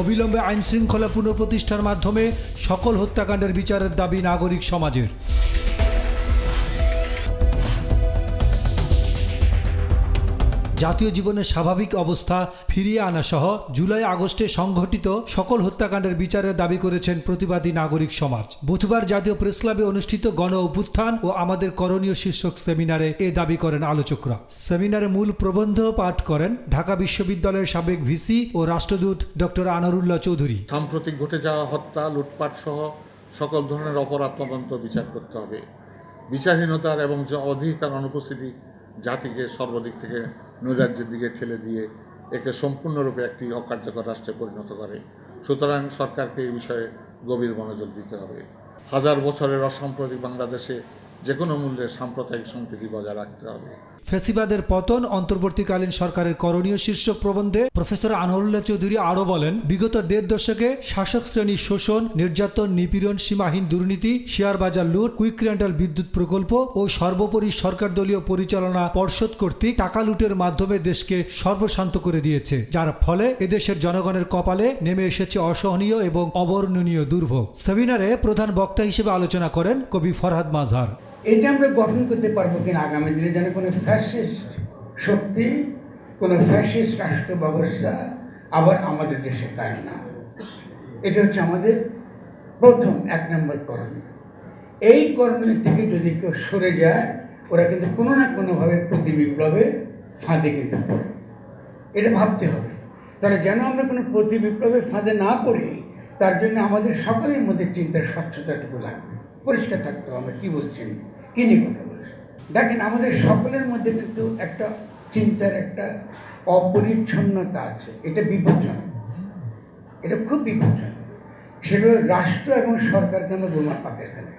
অবিলম্বে আইন শৃঙ্খলা পুনঃপ্রতিষ্ঠার মাধ্যমে সকল হত্যাকাণ্ডের বিচারের দাবি নাগরিক সমাজের। জাতীয় জীবনের স্বাভাবিক অবস্থা ফিরিয়ে আনা সহ জুলাই আগস্টে সংঘটিত সকল হত্যাকাণ্ডের বিচারের দাবি করেছেন প্রতিবাদী নাগরিক সমাজ। বুধবার জাতীয় প্রেস ক্লাবে অনুষ্ঠিত গণ অভ্যুত্থান ও আমাদের করণীয় শীর্ষক সেমিনারে এ দাবি করেন আলোচকরা। সেমিনারে মূল প্রবন্ধ পাঠ করেন ঢাকা বিশ্ববিদ্যালয়ের সাবেক ভিসি ও রাষ্ট্রদূত ডক্টর আনারুল্লাহ চৌধুরী। সাম্প্রতিক ঘটে যাওয়া হত্যা, লুটপাট সহ সকল ধরনের অপরাধ তদন্ত বিচার করতে হবে। বিচারহীনতার এবং অধিহিতার অনুপস্থিতি জাতিকে সর্বদিক থেকে নৈরাজ্যের দিকে ঠেলে দিয়ে একে সম্পূর্ণরূপে একটি অকার্যকর রাষ্ট্রে পরিণত করে। সুতরাং সরকারকে এই বিষয়ে গভীর মনোযোগ দিতে হবে। হাজার বছরের অসাম্প্রতিক বাংলাদেশে যে কোনো মূল্যে সাম্প্রদায়িক সম্প্রীতি বজায় রাখতে হবে। ফেসিবাদের পতন অন্তর্বর্তীকালীন সরকারের করণীয় শীর্ষক প্রবন্ধে প্রফেসর আনহরুল্লাহ চৌধুরী আরও বলেন, বিগত দেড় দশকে শাসক শ্রেণির শোষণ, নির্যাতন, নিপীড়ন, সীমাহীন দুর্নীতি, শেয়ার বাজার লুট, কুইক রেন্টাল বিদ্যুৎ প্রকল্প ও সর্বোপরি সরকার দলীয় পরিচালনা পর্ষদ কর্তৃক টাকা লুটের মাধ্যমে দেশকে সর্বশান্ত করে দিয়েছে, যার ফলে এদেশের জনগণের কপালে নেমে এসেছে অসহনীয় এবং অবর্ণনীয় দুর্ভোগ। সেমিনারে প্রধান বক্তা হিসেবে আলোচনা করেন কবি ফরহাদ মাঝহার। এটা আমরা গঠন করতে পারব কিনা আগামী দিনে? যেন কোনো ফ্যাসিস্ট শক্তি, কোনো ফ্যাসিস্ট রাষ্ট্র ব্যবস্থা আবার আমাদের দেশে কায়েম না এটা হচ্ছে আমাদের প্রথম এক নম্বর করণীয়। এই করণীয় থেকে যদি কেউ সরে যায়, ওরা কিন্তু কোনো না কোনোভাবে প্রতি বিপ্লবের ফাঁদে কিন্তু পড়ে। এটা ভাবতে হবে। তাহলে যেন আমরা কোনো প্রতি বিপ্লবের ফাঁদে না পড়ি, তার জন্য আমাদের সকলের মধ্যে চিন্তার স্বচ্ছতাটুকু লাগবে। পরিষ্কার থাকতে হবে। আমরা কী বলছি? কী নিয়ে কথা বলছি? দেখেন, আমাদের সকলের মধ্যে কিন্তু একটা চিন্তার একটা অপরিচ্ছন্নতা আছে। এটা বিপজ্জনক এটা খুব বিপজ্জনক সেটা হলো রাষ্ট্র এবং সরকার কেন গোলমাল পাকে এখানে?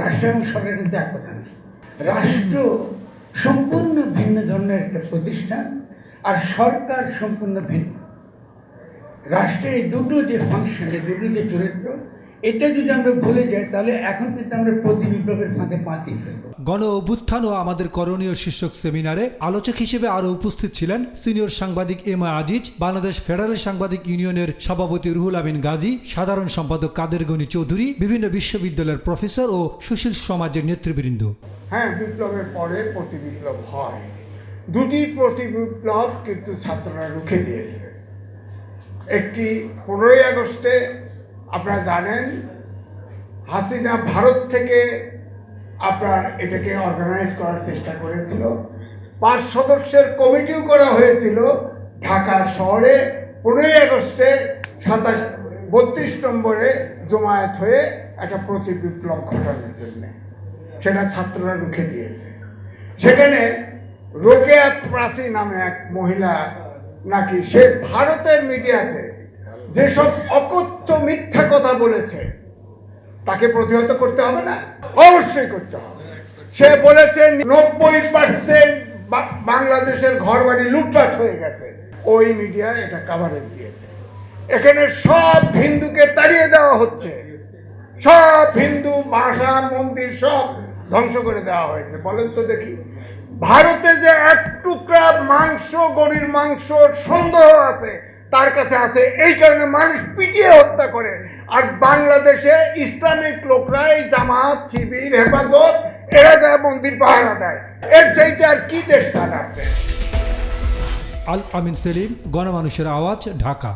রাষ্ট্র এবং সরকার কিন্তু এক কথা না রাষ্ট্র সম্পূর্ণ ভিন্ন ধরনের একটা প্রতিষ্ঠান আর সরকার সম্পূর্ণ ভিন্ন। রাষ্ট্রের এই দুটো যে ফাংশন এই দুটো যে চরিত্র এটা যদি আমরা ভুলে যাই তাহলে এখন কিন্তু আমরা প্রতি বিপ্লবের ফাঁদে ফেলব। গণ অভ্যুত্থান ও আমাদের করণীয় শীর্ষক সেমিনারে আলোচক হিসেবে আরও উপস্থিত ছিলেন সিনিয়র সাংবাদিক এম আজিজ বাংলাদেশ ফেডারেল সাংবাদিক ইউনিয়নের সভাপতি রুহুল আমিন গাজী সাধারণ সম্পাদক কাদের গনি চৌধুরী বিভিন্ন বিশ্ববিদ্যালয়ের প্রফেসর ও সুশীল সমাজের নেতৃবৃন্দ। হ্যাঁ বিপ্লবের পরে প্রতি বিপ্লব হয়। দুটি প্রতি বিপ্লব কিন্তু ছাত্ররা রুখে দিয়েছে। একটি পনেরোই আগস্টে আপনারা জানেন, হাসিনা ভারত থেকে আপনার এটাকে অর্গানাইজ করার চেষ্টা করেছিল। পাঁচ সদস্যের কমিটিও করা হয়েছিল ঢাকার শহরে পনেরোই আগস্টে সাতাশ, বত্রিশ নম্বরে জমায়েত হয়ে একটা প্রতি বিপ্লব ঘটানোর জন্যে। সেটা ছাত্ররা রুখে দিয়েছে। সেখানে রোকেয়া প্রাসী নামে এক মহিলা নাকি সে ভারতের মিডিয়াতে যেসব অকথ্য মিথ্যা কথা বলেছে, তাকে প্রতিহত করতে হবে না। অবশ্যই করতে হবে। সে বলেছে, নব্বই পার্সেন্ট বাংলাদেশের ঘর বাড়ি লুটপাট হয়ে গেছে। ওই মিডিয়া এটা কাভারেজ দিয়েছে। এখানে সব হিন্দুকে তাড়িয়ে দেওয়া হচ্ছে। সব হিন্দু, ভাষা, মন্দির সব ধ্বংস করে দেওয়া হয়েছে। বলেন তো দেখি। ভারতে যে এক টুকরা মাংস, গরির মাংস সন্দেহ আছে তার কাছে আছে। এই কারণে মানুষ পিটিয়ে হত্যা করে। আর বাংলাদেশে ইসলামিক লোকরা এই জামাত, শিবির, হেফাজত, এরা যায় মন্দির পাহারা দেয়। এর চাইতে আর কি দেশ আপনি আল আমিন সেলিম, গণমানুষের আওয়াজ, ঢাকা।